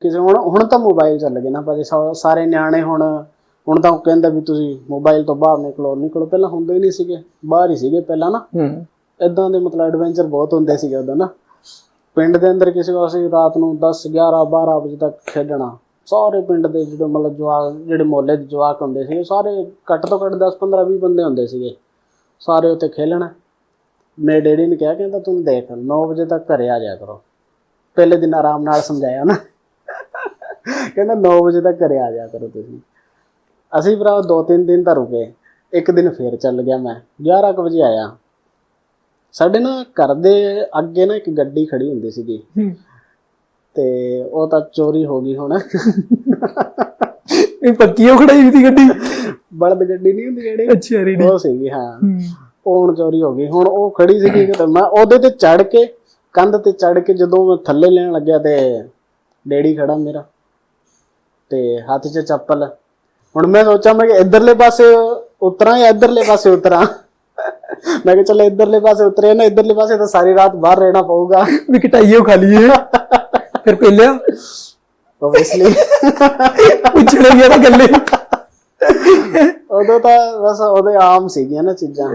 ਕਿਸੇ ਹੁਣ ਹੁਣ ਤਾਂ ਮੋਬਾਈਲ ਚੱਲ ਗਏ ਨਾ ਭਾਜੀ ਸਾ- ਸਾਰੇ ਨਿਆਣੇ ਹੁਣ ਹੁਣ ਤਾਂ ਉਹ ਕਹਿੰਦਾ ਵੀ ਤੁਸੀਂ ਮੋਬਾਈਲ ਤੋਂ ਬਾਹਰ ਨਿਕਲੋ ਨਿਕਲੋ। ਪਹਿਲਾਂ ਹੁੰਦੇ ਹੀ ਨਹੀਂ ਸੀਗੇ ਬਾਹਰ ਹੀ ਸੀਗੇ ਪਹਿਲਾਂ ਨਾ। ਹੂੰ। ਇਦਾਂ ਦੇ ਮਤਲਬ ਐਡਵੈਂਚਰ ਬਹੁਤ ਹੁੰਦੇ ਸੀਗੇ ਉਦੋਂ ਨਾ। ਪਿੰਡ ਦੇ ਅੰਦਰ ਕਿਸੇ ਅਸੀਂ ਰਾਤ ਨੂੰ 10 11 12 ਵਜੇ ਤੱਕ ਖੇਡਣਾ। ਸਾਰੇ ਪਿੰਡ ਦੇ ਜਿਹੜੇ ਮਤਲਬ ਜਵਾਕ ਜਿਹੜੇ ਮੁਹੱਲੇ ਦੇ ਜਵਾਕ ਹੁੰਦੇ ਸੀ ਸਾਰੇ ਘੱਟ ਤੋਂ ਘੱਟ 10 15 20 ਬੰਦੇ ਹੁੰਦੇ ਸੀਗੇ। ਸਾਰੇ ਉੱਤੇ ਖੇਲਣਾ। ਮੇਰੇ ਡੈਡੀ ਨੇ ਕਿਹਾ ਕਹਿੰਦਾ ਤੂੰ ਦੇਖ 9 ਵਜੇ ਤੱਕ ਘਰੇ ਆ ਜਾਇਆ ਕਰੋ। ਪਹਿਲੇ ਦਿਨ ਆਰਾਮ ਨਾਲ ਸਮਝਾਇਆ ਨਾ। ਕਹਿੰਦਾ 9 ਵਜੇ ਤੱਕ ਘਰੇ ਆ ਜਾਇਆ ਕਰੋ ਤੁਸੀਂ। ਅਸੀਂ ਭਰਾ ਦੋ ਤਿੰਨ ਦਿਨ ਤਾਂ ਰੁਕੇ। ਇੱਕ ਦਿਨ ਫੇਰ ਚੱਲ ਗਿਆ ਮੈਂ। 11 ਕੁ ਵਜੇ ਆਇਆ। ਸਾਡੇ ਨਾ ਘਰ ਦੇ ਅੱਗੇ ਨਾ ਇੱਕ ਗੱਡੀ ਖੜੀ ਹੁੰਦੀ ਸੀਗੀ। ਤੇ ਉਹ ਤਾਂ ਚੋਰੀ ਹੋ ਗਈ ਹੁਣ। ਇਹ ਪੱਕੀ ਉਹ ਖੜਾਈ ਹੋਈ ਸੀ ਗੱਡੀ? ਬਲਦ ਗੱਡੀ ਨਹੀਂ ਹੁੰਦੀ ਜਿਹੜੀ। ਅੱਛਾ ਰੇਡੀ ਉਹ ਸੀਗੀ ਹਾਂ। ਉਹ ਹੁਣ ਚੋਰੀ ਹੋ ਗਈ। ਹੁਣ ਉਹ ਖੜੀ ਸੀਗੀ ਤੇ ਮੈਂ ਉਹਦੇ ਤੇ ਚੜ ਕੇ ਕੰਧ ਤੇ ਚੜ ਕੇ ਜਦੋਂ ਮੈਂ ਥੱਲੇ ਲੈਣ ਲੱਗਿਆ ਤੇ ਡੈਡੀ ਖੜਾ ਮੇਰਾ। ਤੇ ਹੱਥ 'ਚ ਚੱਪਲ। ਹੁਣ ਮੈਂ ਸੋਚਾਂ ਮੈਂ ਕਿ ਇਧਰਲੇ ਪਾਸੇ ਉਤਰਾਂ ਜਾਂ ਇਧਰਲੇ ਪਾਸੇ ਉਤਰਾਂ? ਮੈਂ ਕਿਹਾ ਚੱਲ ਇਧਰਲੇ ਪਾਸੇ ਉਤਰੇ ਨਾ ਇਧਰਲੇ ਪਾਸੇ ਤਾਂ ਸਾਰੀ ਰਾਤ ਬਾਹਰ ਰਹਿਣਾ ਪਊਗਾ। ਵੀ ਕਟਾਈਏ ਉਹ ਖਾ ਲਈਏ ਫਿਰ ਪਹਿਲਿਆ ਓਬਵੀਅਸਲੀ ਪੁੱਛਣੇ ਗਿਆ ਤਾਂ ਗੱਲੇ ਉਦੋਂ ਤਾਂ ਬਸ ਉਹਦੇ ਆਮ ਸੀਗੀਆਂ ਨਾ ਚੀਜ਼ਾਂ।